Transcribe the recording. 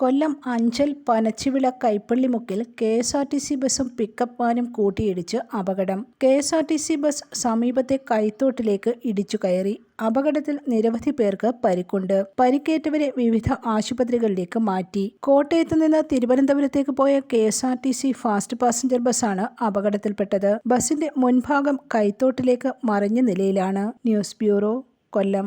കൊല്ലം Anchal Panachivila കൈപ്പള്ളിമുക്കിൽ K S R T C ബസും pickup വാനും കൂട്ടിയിടിച്ച് അപകടം. K S R T C bus സമീപത്തെ കൈത്തോട്ടിലേക്ക് ഇടിച്ചു കയറി. അപകടത്തിൽ നിരവധി പേർക്ക് പരിക്കുണ്ട്. പരിക്കേറ്റവരെ വിവിധ ആശുപത്രികളിലേക്ക് മാറ്റി. കോട്ടയത്ത് നിന്ന് തിരുവനന്തപുരത്തേക്ക് പോയ K S R T C fast passenger ബസ്സാണ് അപകടത്തിൽപ്പെട്ടത്. ബസിന്റെ മുൻഭാഗം കൈത്തോട്ടിലേക്ക് മറിഞ്ഞ നിലയിലാണ്. News bureau Kollam.